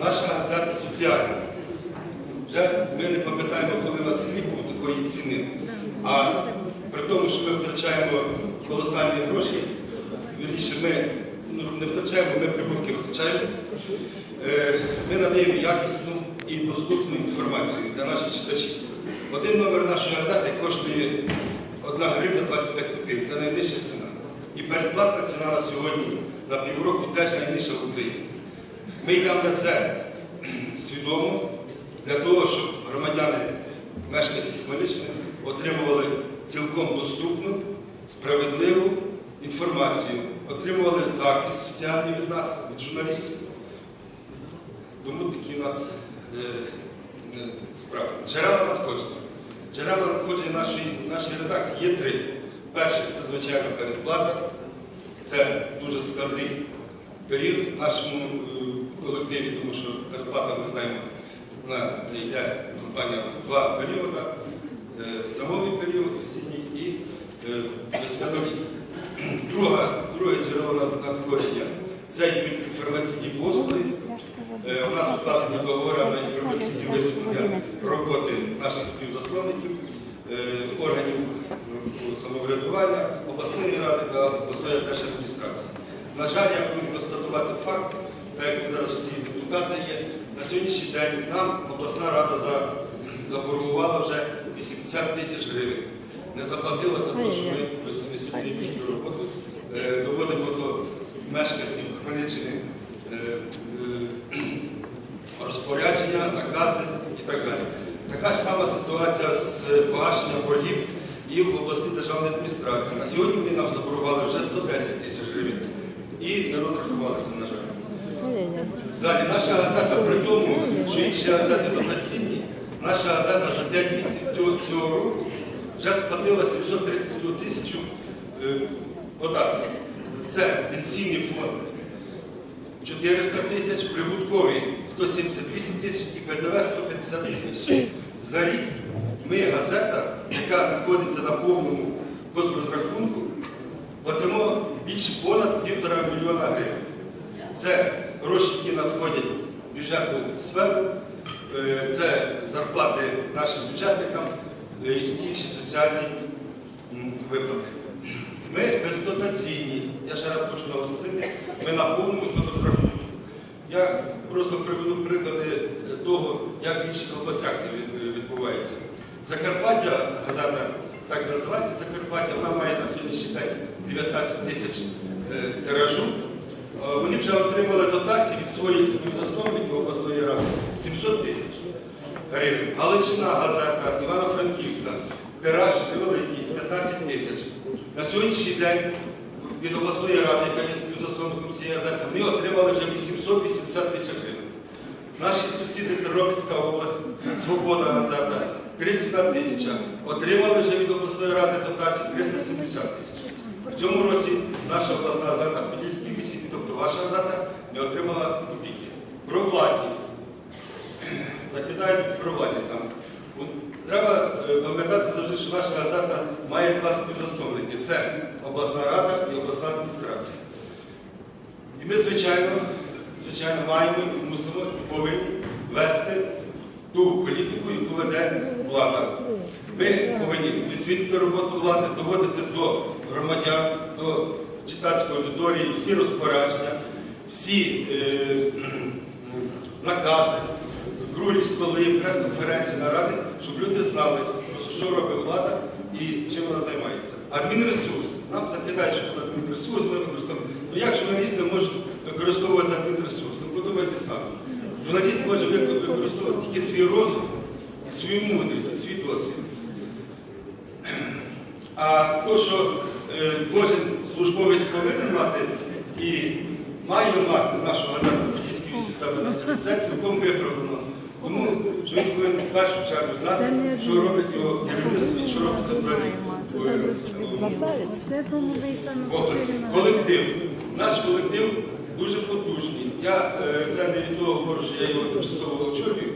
Наша газета соціальна. Вже ми не пам'ятаємо, коли на селі був такої ціни. А при тому, що ми втрачаємо колосальні гроші, вірніше, ми ну, не втрачаємо, ми прибутки втрачаємо. Е, Ми надаємо якісну і доступну інформацію для наших читачів. Один номер нашої газети коштує 1 гривня 25 копійок. Це найнижча ціна. І передплатна ціна на сьогодні на півроку теж найнижча в Україні. Ми йдемо на це свідомо для того, щоб громадяни, мешканці Хмельниччини отримували цілком доступну, справедливу інформацію, отримували захист соціальний від нас, від журналістів. Тому такі у нас е, е, справи. Джерела надходження. Джерела надходження нашої, нашої редакції є три. Перше це звичайно передплата. Це дуже складний період в нашому е, колективі, тому що передплата, ми знаємо, вона йде компанія в два періоди. Е, Зимовий період, осінній і е. Друга, друге джерело надходження це йдуть інформаційні послуги. Е, У нас укладені договори на інформаційні висвітлення роботи наших співзасновників, е, органів е, самоврядування, обласної ради та обласної держадміністрації. На жаль, я повинен констатувати факт, так як ми зараз всі депутати є, на сьогоднішній день нам обласна рада за- заборгувала вже 80 тисяч гривень. Не заплатила за те, що ми висвітлюємо їхню роботу, е, доводимо до мешканців Хмельниччини е, е, розпорядження, накази і так далі. Така ж сама ситуація з погашенням боргів і в обласній державній адміністрації. На сьогодні вони нам заборгували вже 110 тисяч гривень і не розрахувалися, на жаль. Далі, наша газета, при тому, що інші газети дотаційні, наша газета за 5 місяців цього, року вже сплатила 731 тисячу е, податків. Це пенсійний фонд 400 тисяч, прибутковий 178 тисяч і ПДВ 150 тисяч. За рік ми, газета, яка знаходиться на повному розрахунку, платимо більше понад півтора мільйона гривень. Це гроші, які надходять в бюджетну сферу, е, це зарплати нашим бюджетникам е, і інші соціальні виплати. Ми бездотаційні, я ще раз хочу наголосити, ми на повному розрахунку. Я просто приведу приклади того, як в інших областях це відбувається. Закарпаття, газета так називається Закарпаття, вона має на сьогоднішній день 19 тисяч е, тиражу. Вони вже отримали своїх співзасновників обласної ради 700 тисяч гривень. Галичина газета, Івано-Франківська, тираж невеликий 15 тисяч. На сьогоднішній день від обласної ради, яка є співзасновником цієї газети, вони отримали вже 880 тисяч гривень. Наші сусіди Тернопільська область, Свобода газета, 31 тисяча. Отримали вже від обласної ради дотації 370 тисяч. В цьому році наша обласна газета Подільській місії, тобто ваша газета, не отримала копійки. Про владність. Закидають про владність нам. Треба е, пам'ятати завжди, що наша газета має два співзасновники. Це обласна рада і обласна адміністрація. І ми, звичайно, звичайно, маємо, і мусимо і повинні вести ту політику, яку веде влада. Ми повинні висвітлити роботу влади, доводити до громадян, до читацької аудиторії всі розпорядження, всі е, накази, круглі столи, прес-конференції, наради, щоб люди знали, що робить влада і чим вона займається. Адмінресурс. Нам закидають, що адмінресурс ми використовуємо. Ну як журналісти можуть використовувати адмінресурс? Ну подумайте самі. Журналіст може використовувати тільки свій розум, і свою мудрість, і свій досвід. А то, що е, кожен службовець повинен мати і має мати нашу газету «Подільські вісі» себе на столі, це цілком виправдано. Тому що він повинен в першу чергу знати, що робить його керівництво і що робиться в області. Колектив. Наш колектив дуже потужний. Я е, це не від того говорю, що я його тимчасово очолюю.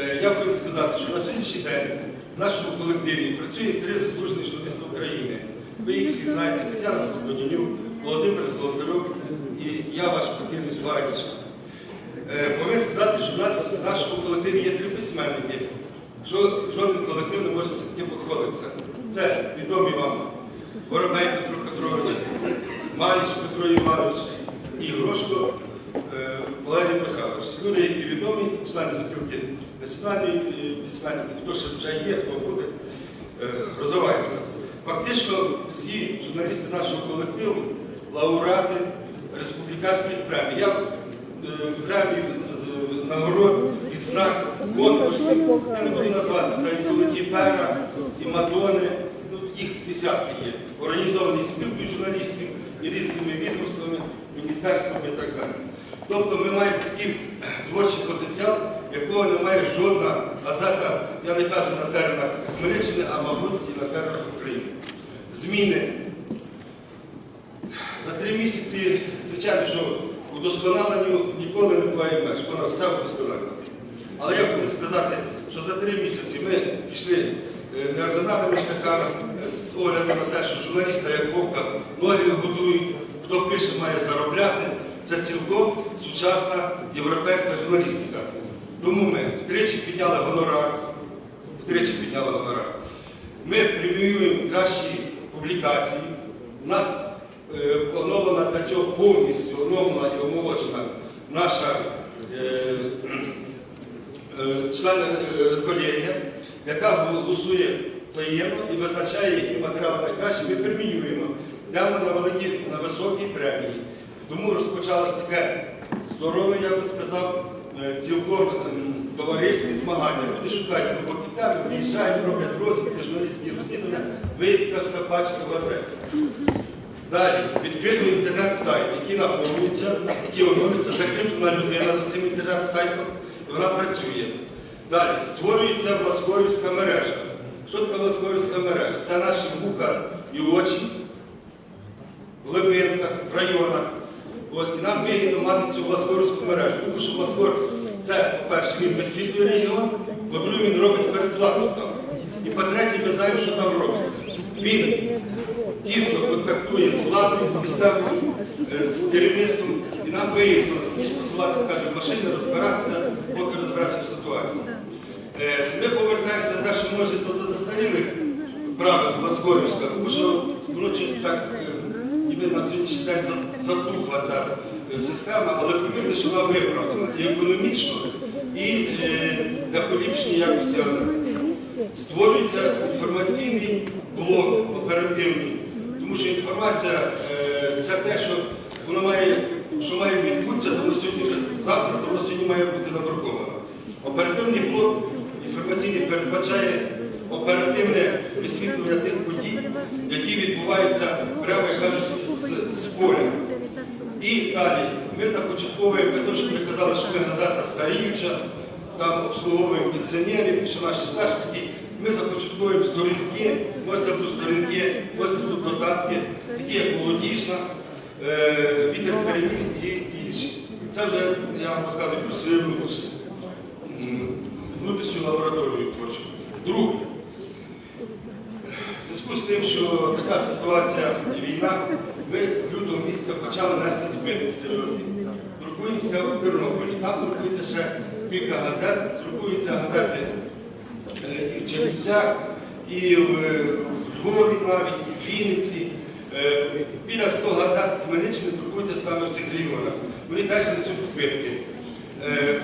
Е, Я повинен сказати, що на сьогоднішній день в нашому колективі працює три заслужені журналісти України. Ви їх всі знаєте, Тетяна і я ваш покірний Зуганічка. Повинен сказати, що в нас в нашому колективі є три письменники. Жоден колектив не може цим похвалитися. Це відомі вам Воробей Петро Петрович, Маліч Петро Іванович і Грошко е, Валерій Михайлович. Люди, які відомі, члени спілки національної е, письменників, хто ще вже є, хто буде, е, розвиваємося. Фактично всі журналісти нашого колективу лауреати республіканських премій. Я е, премії з- нагород, відзнак, конкурсів, я не буду назвати, це і золоті пера, і мадони, ну, їх десятки є, організовані спілкою журналістів і різними відомствами, міністерствами і так далі. Тобто ми маємо такий творчий потенціал, якого не має жодна газета, я не кажу на теренах Хмельниччини, а мабуть і на теренах України. Зміни три місяці, звичайно, що удосконаленню ніколи не буває меж, вона все удосконалювати. Але я хочу сказати, що за три місяці ми пішли е, неординарними шляхами е, з огляду на те, що журналіста як вовка ноги годують, хто пише, має заробляти. Це цілком сучасна європейська журналістика. Тому ми втричі підняли гонорар, втричі підняли гонорар. Ми преміюємо кращі публікації. У нас оновлена для цього повністю оновлена і омолоджена наша е, е, член е, яка голосує таємно і визначає, які матеріали найкращі. Ми преміюємо. Йдемо на великі, на високі премії. Тому розпочалось таке здорове, я би сказав, е, цілком товариські змагання. Люди шукають глибокі теми, виїжджають, роблять розвитки, журналістські розслідування. Ви це все бачите в газеті. Далі відкрито інтернет-сайт, який наповнюється, який оновлюється, закріплена людина за цим інтернет-сайтом, і вона працює. Далі створюється Власкорівська мережа. Що таке Власкорівська мережа? Це наші вуха і очі в глибинках, в районах. От, і нам вигідно мати цю Власкорівську мережу. Тому що Власкор, це, по-перше, він висвітлює регіон, по-друге, він робить передплату там. І по-третє, ми знаємо, що там робиться. Він тісно контактує з владою, з місцевим, е, з керівництвом, і нам вигідно, ніж посилати, скажімо, машини, розбиратися, поки розбиратися в ситуації. Е, Ми повертаємося те, що може до застарілих правил Москорівська, тому що щось так, е, ніби на сьогоднішній день затухла ця система, але повірте, що вона виправдана і економічно, і для поліпшення якості. Створюється інформаційний блок оперативний, тому що інформація е, це те, що воно має, що має відбутися, тому сьогодні завтра, тому сьогодні має бути надруковано. Оперативний блок інформаційний передбачає оперативне висвітлення тих подій, які відбуваються, прямо як кажуть, з, з поля. І далі ми започатковуємо для того, ми казали, що ми газета старіюча, там обслуговуємо пенсіонерів, що наші стажники. Ми започатковуємо сторінки, може це будуть сторінки, може це будуть додатки, такі як молодіжна, е, вітер перемін і інші. Це вже я вам розказую про свою внутрішню, внутрішню лабораторію творчу. Друге, в зв'язку з тим, що така ситуація і війна, ми з лютого місяця почали нести збитки серйозні. Друкуємося в Тернополі, там друкується ще кілька газет, друкуються газети Чернівцях, і в Львові навіть, і в Вінниці. Е, Біля 100 газет в Хмельниччині друкуються саме в цих регіонах. Вони теж несуть збитки. Е,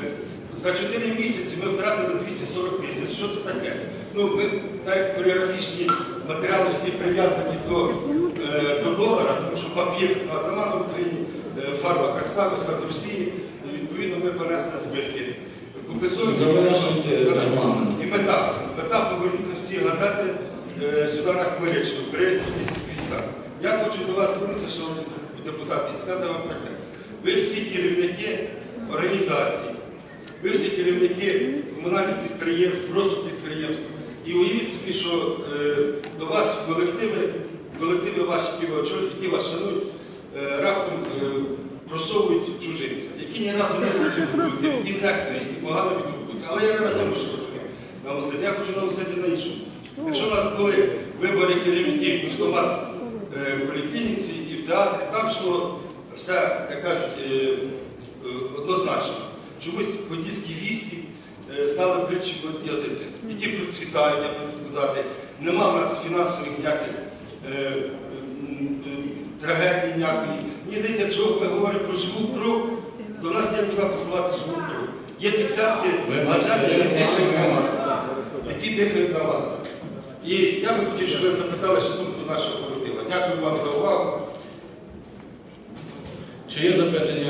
За 4 місяці ми втратили 240 тисяч. Що це таке? Ну, ми так поліграфічні матеріали всі прив'язані до, е, до долара, тому що папір у нас немає в Україні, фарба так само, все з Росії. Відповідно, ми понесли збитки. Завершуйте і мета. Повернути всі газети е, сюди на Хмельниччину при тисячі місцях. Я хочу до вас звернутися, шановні депутати, і сказати вам таке. Ви всі керівники організацій, ви всі керівники комунальних підприємств, просто підприємств. І уявіть собі, що е, до вас колективи, колективи ваші, які які вас шанують, е, раптом е, просовують чужинця, які ні разу не хочуть бути, які нехтують і погано відгукуються. Але я не ж хочу наголосити. Я хочу наголосити на іншому. Якщо у нас були вибори керівників пустомат е, в поліклініці і в театрі, там йшло все, як кажуть, е, е, однозначно. чомусь подільські вісті стали притчі в язиці, які процвітають, я буду сказати. Нема в нас фінансових ніяких е, трагедій ніякої. Мені здається, якщо ми говоримо про живу кров, то в нас є куди посилати живу кров. Є десятки газет, які бачите, дихають перед балака. І я би хотів, щоб ви запитали ще думку нашого колектива. Дякую вам за увагу. Чи є запитання?